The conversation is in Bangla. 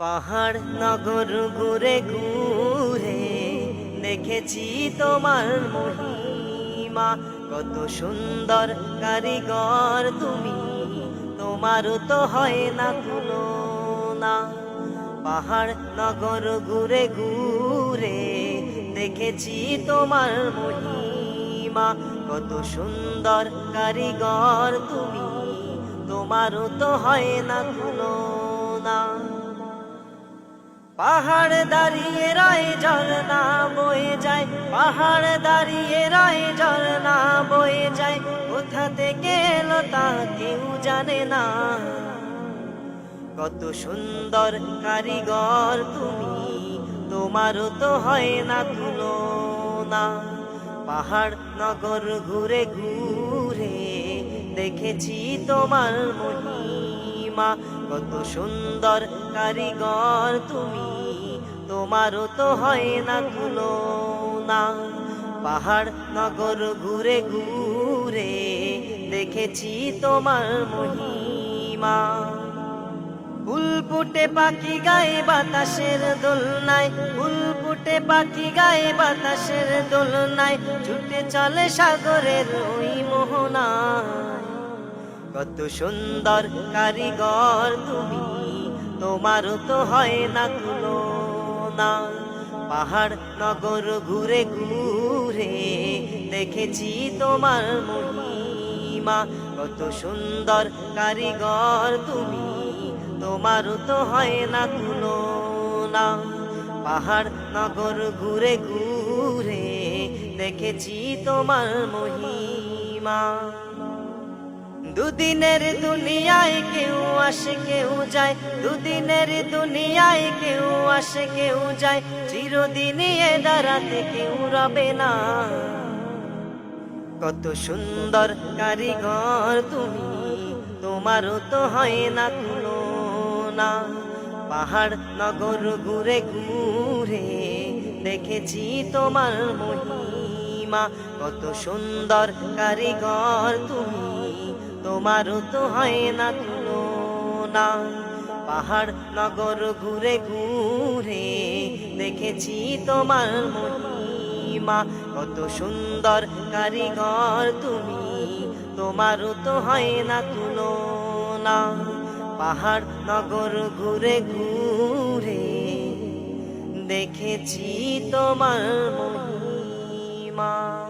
পাহাড় নগর ঘুরে ঘুরে দেখেছি তোমার মহিমা। কত সুন্দর কারিগর তুমি, তোমারও তো হয় না তুলনা পাহাড় নগর ঘুরে ঘুরে দেখেছি তোমার মহিমা। কত সুন্দর কারিগর তুমি, তোমারও তো হয় না তুলনা পাহাড় দাঁড়িয়ে রয় ঝর্ণা বয়ে যায় পাহাড় দাঁড়িয়ে রয় ঝর্ণা বয়ে যায়। কোথা থেকে এলো তা কেউ জানে না। কত সুন্দর কারিগর তুমি, তোমারও তো হয় না তুলো না পাহাড় নগর ঘুরে ঘুরে দেখেছি তোমার মহিমা কত সুন্দর কারিগর তুমি। তোমারও তো হয় না কোনো তুলনা পাহাড়, নগর ঘুরে ঘুরে দেখেছি তোমার মহিমা। ফুল ফুটে পাখি গায়ে বাতাসের দোলনায়, ফুল ফুটে পাখি গায়ে বাতাসের দোলনায়, ছুটে চলে সাগরের ওই মোহনায়। কত সুন্দর কারিগর তুমি তোমারও তো হয় না কোনো তুলনা পাহাড়, নগর ঘুরে ঘুরে দেখেছি তোমার মহিমা। কত সুন্দর কারিগর তুমি তোমারও তো হয় না কোনো তুলনা পাহাড়, নগর ঘুরে ঘুরে দেখেছি তোমার মহিমা। দুদিনের দুনিয়ায় কেউ আসে, কেউ যায়। দুদিনের দুনিয়ায় কেউ আসে, কেউ যায়। চিরদিনই এ দাঁড়াতে কেউ রবে না। কত সুন্দর কারিগর তুমি, তোমারও তো হয় না তুলনা। পাহাড় নগর ঘুরে ঘুরে দেখেছি তোমার মহিমা। কত সুন্দর কারিগর তুমি তোমারও তো হয় না তুলনা। পাহাড়, নগর ঘুরে ঘুরে দেখেছি তোমার মহিমা। কত সুন্দর কারিগর তুমি, তোমারও তো হয় না তুলনা। পাহাড়, নগর ঘুরে ঘুরে দেখেছি তোমার মহিমা।